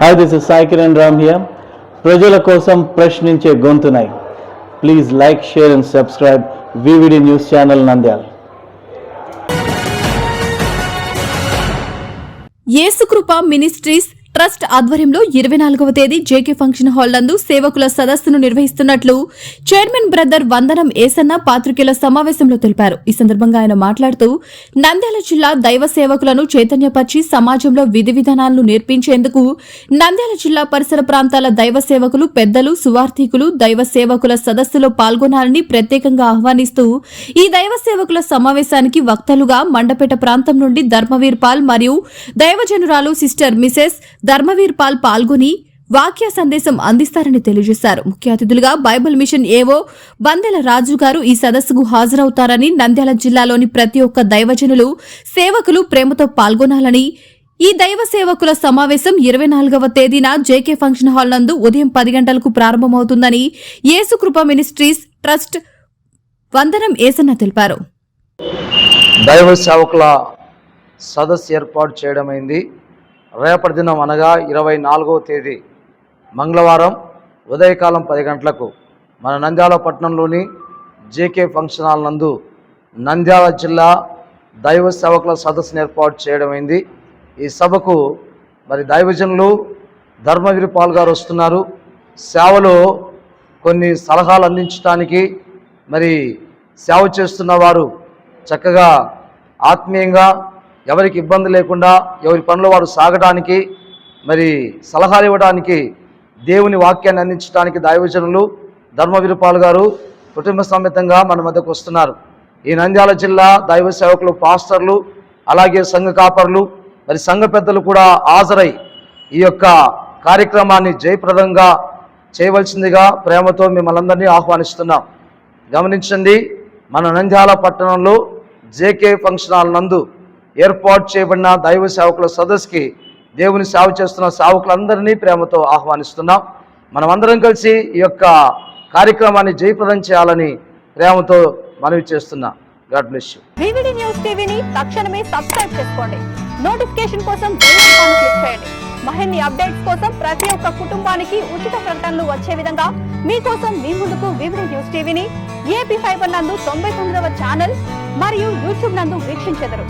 Hi this is Sai Kiran Ram here ప్రజల కోసం ప్రశ్నించే గొంతునై. Please like share and subscribe VVD news channel Nandyal Yesukrupa ministries trust ఆధ్వర్యంలో ఇరవై నాలుగవ తేదీ జేకే ఫంక్షన్ హాల్ నందు సేవకుల సదస్సును నిర్వహిస్తున్నట్లు చైర్మన్ బ్రదర్ వందనం ఏసన్న పాత్రికేయుల సమావేశంలో తెలిపారు. ఈ సందర్భంగా ఆయన మాట్లాడుతూ నంద్యాల జిల్లా దైవ సేవకులను చైతన్యపరిచి సమాజంలో విధి విధానాలను నేర్పించేందుకు నంద్యాల జిల్లా పరిసర ప్రాంతాల దైవ సేవకులు పెద్దలు సువార్థికులు దైవ సేవకుల సదస్సులో పాల్గొనాలని ప్రత్యేకంగా ఆహ్వానిస్తూ ఈ దైవ సేవకుల సమావేశానికి వక్తలుగా మండపేట ప్రాంతం నుండి ధర్మవీర్ పాల్ మరియు దైవజనురాలు సిస్టర్ మిసెస్ ధర్మవీర్ పాల్ పాల్గొని వాక్య సందేశం అందిస్తారని తెలియజేశారు. ముఖ్య అతిథులుగా బైబిల్ మిషన్ ఏవో బందెల రాజు గారు ఈ సదస్సుకు హాజరవుతారని నంద్యాల జిల్లాలోని ప్రతి ఒక్క దైవజనులు సేవకులు ప్రేమతో పాల్గొనాలని ఈ దైవ సేవకుల సమావేశం ఇరవై నాలుగవ తేదీన జేకే ఫంక్షన్ హాల్ నందు ఉదయం పది గంటలకు ప్రారంభమవుతుందని యేసుకృప మినిస్ట్రీస్ ట్రస్ట్ వందనం ఏసన్న తెలిపారు. దైవ సేవకుల సదస్సు ఏర్పాటు చేయడమైంది. రేపటి దినం అనగా ఇరవై నాలుగవ తేదీ మంగళవారం ఉదయకాలం పది గంటలకు మన నంద్యాల పట్టణంలోని జేకే ఫంక్షన్ హాల్ నందు నంద్యాల జిల్లా దైవ సేవకుల సదస్సును ఏర్పాటు చేయడమైంది ఈ సభకు మరి దైవజనులు ధర్మగిరి పాల్ గారు వస్తున్నారు. సేవలో కొన్ని సలహాలు అందించడానికి మరి సేవ చేస్తున్న వారు చక్కగా ఆత్మీయంగా ఎవరికి ఇబ్బంది లేకుండా ఎవరి పనులు వారు సాగడానికి మరి సలహాలు ఇవ్వడానికి దేవుని వాక్యాన్ని అందించడానికి దైవజనులు ధర్మవిరుపాలు గారు కుటుంబ సమేతంగా మన మధ్యకు వస్తున్నారు. ఈ నంద్యాల జిల్లా దైవ సేవకులు పాస్టర్లు అలాగే సంఘ కాపర్లు మరి సంఘ పెద్దలు కూడా హాజరై ఈ యొక్క కార్యక్రమాన్ని జయప్రదంగా చేయవలసిందిగా ప్రేమతో మిమ్మల్ందరినీ ఆహ్వానిస్తున్నాం. గమనించండి మన నంద్యాల పట్టణంలో జేకే ఫంక్షన్ హాల్ నందు ఏర్పాటు చేయబడిన దైవ సేవకుల సదస్సుకి దేవుని సేవ చేస్తున్న సేవకులందరినీ ప్రేమతో ఆహ్వానిస్తున్నాం. మనమందరం కలిసి ఈ యొక్క కార్యక్రమాన్ని జయప్రదం చేయాలని ప్రేమతో మనవి చేస్తున్నాం God bless you. VVD news టీవీని తక్షణమే సబ్స్క్రైబ్ చేసుకోండి. నోటిఫికేషన్ కోసం బెల్ ఐకాన్ క్లిక్ చేయండి. మరిన్ని అప్డేట్స్ కోసం ప్రతి ఒక్క కుటుంబానికి ఉచిత ప్రకటనలు వచ్చే విధంగా మీకోసం మీ ముందుకు వివిడి న్యూస్ టీవీని ఏపీ ఫైబర్ నందు తొంభై తొమ్మిదవ ఛానల్ మరియు యూట్యూబ్ నందు వీక్షించెదరు.